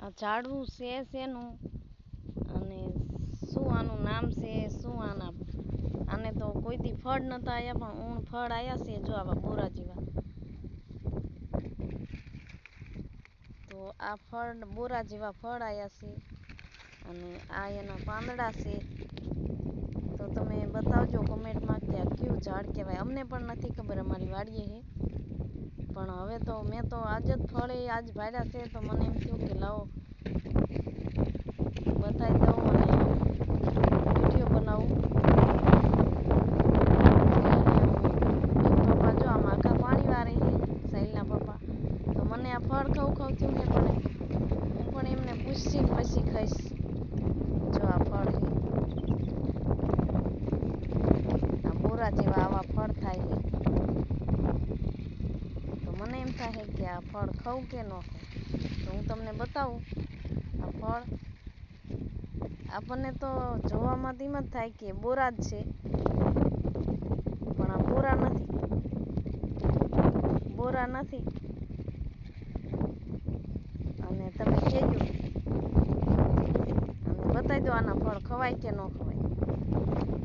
ઝાડવું છે શેનું? અને શું આનું નામ છે? શું આના? આને તો કોઈ દી ફળ નતા આવ્યા પણ ઊણ ફળ આવ્યા છે જો આવા બોરા જેવા. તો આ ફળ, બોરા જેવા ફળ આવ્યા છે. અને આ એના પાંદડા છે. તો તમે બતાવજો કોમેન્ટમાં કે આ કયું ઝાડ કહેવાય? અમને પણ નથી ખબર, અમારી વાડીએ છે. પણ હવે તો મેં તો આજે જ ફળે, આજ ભાડ્યા છે, તો મને એમ થયું કે લાવો. બતાવી દઉં અને વીડિયો બનાવું. પપ્પા તો મને આ ફળ ખાવું ખાવું થયું ને, પણ હું પણ એમને પૂછીને પછી ખાઈશ. જો આ ફળ છે આ બોરા જેવા આવા ફળ થાય છે તો મને એમ થાય કે આ ફળ ખાઉં કે ન ખાઉં તો હું તમને બતાવું. આ ફળ આપણને તો જોવામાં એમ જ થાય કે બોરા જ છે. પણ આ બોરા નથી. બોરા નથી. અને તમે કહેજો. અને બતાવી દો આના ફળ ખવાય કે ન ખવાય.